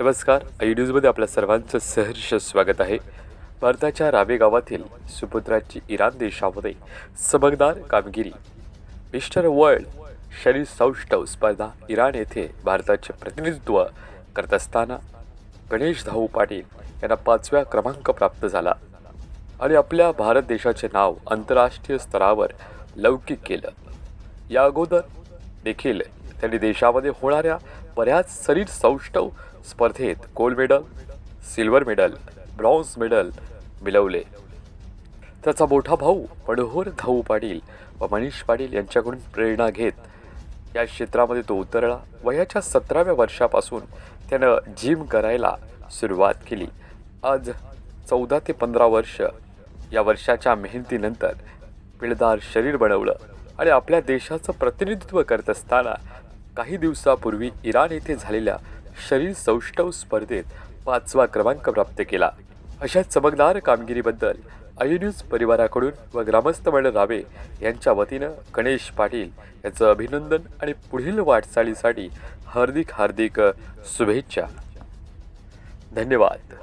नमस्कार. आई न्यूजमध्ये आपल्या सर्वांचं सहर्ष स्वागत आहे. भारताच्या रावे गावातील सुपुत्राची इराण देशामध्ये चमकदार कामगिरी. मिस्टर वर्ल्ड शरीर सौष्ठव स्पर्धा इराण येथे भारताचे प्रतिनिधित्व करत असताना गणेश धाऊ पाटील यांना पाचव्या क्रमांक प्राप्त झाला. आणि आपल्या भारत देशाचे नाव आंतरराष्ट्रीय स्तरावर लौकिक केलं. या अगोदर देखील त्यांनी देशामध्ये होणाऱ्या बऱ्याच शरीर सौष्ठव स्पर्धेत gold medal silver medal bronze medal मिळवले. त्याचा मोठा भाऊ मनोहर धाऊ पाटील व मनीष पाटील यांच्याकडून प्रेरणा घेत या क्षेत्रामध्ये तो उतरला. वयाच्या सतराव्या वर्षापासून त्यानं जिम करायला सुरुवात केली. आज चौदा ते पंधरा वर्ष या वर्षाच्या मेहनतीनंतर पिळदार शरीर बनवलं आणि आपल्या देशाचं प्रतिनिधित्व करत असताना काही दिवसापूर्वी इराण येथे झालेल्या शरीर सौष्ठव स्पर्धेत पाचवा क्रमांक प्राप्त केला. अशा चमकदार कामगिरीबद्दल आई परिवाराकडून व ग्रामस्थ मंडळ रावे यांच्या वतीनं गणेश पाटील यांचं अभिनंदन आणि पुढील वाटचालीसाठी हार्दिक हार्दिक शुभेच्छा. धन्यवाद.